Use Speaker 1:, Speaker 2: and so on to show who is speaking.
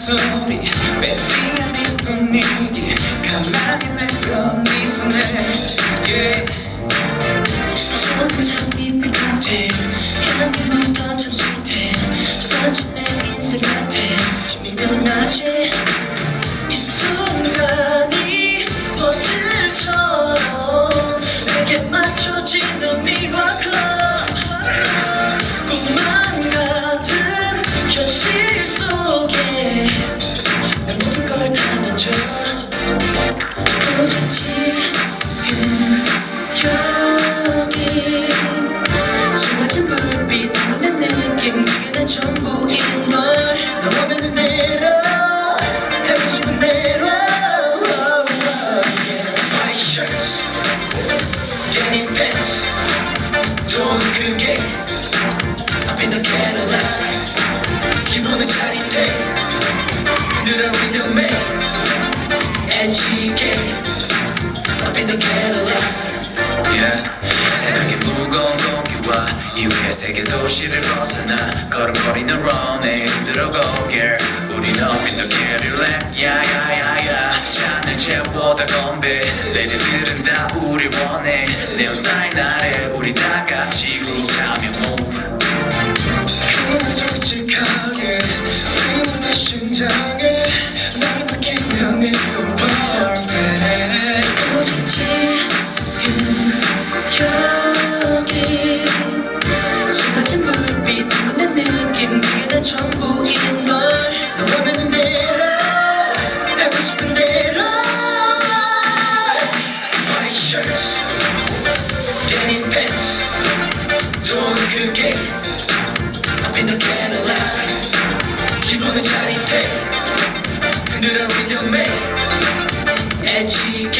Speaker 1: 소리 뺏어야 네 분위기.
Speaker 2: 나지 이 순간이 버틀처럼 내게 맞춰지는 미라클 꿈만 같은 현실 속에 내 모든 걸 다 던져. 지금 여
Speaker 1: 세계 도시를 벗어나 걸음거리는 흔들어고 girl 우린 in the Cadillac 야야야야. 잔을 채워다 건배. 레디들은 다 우리 원해. 네온 사인 아래 우리 다 같이
Speaker 3: 돈은 크게 Up in the Cadillac. 기분은 짜릿해 흔들어 리듬에 엣지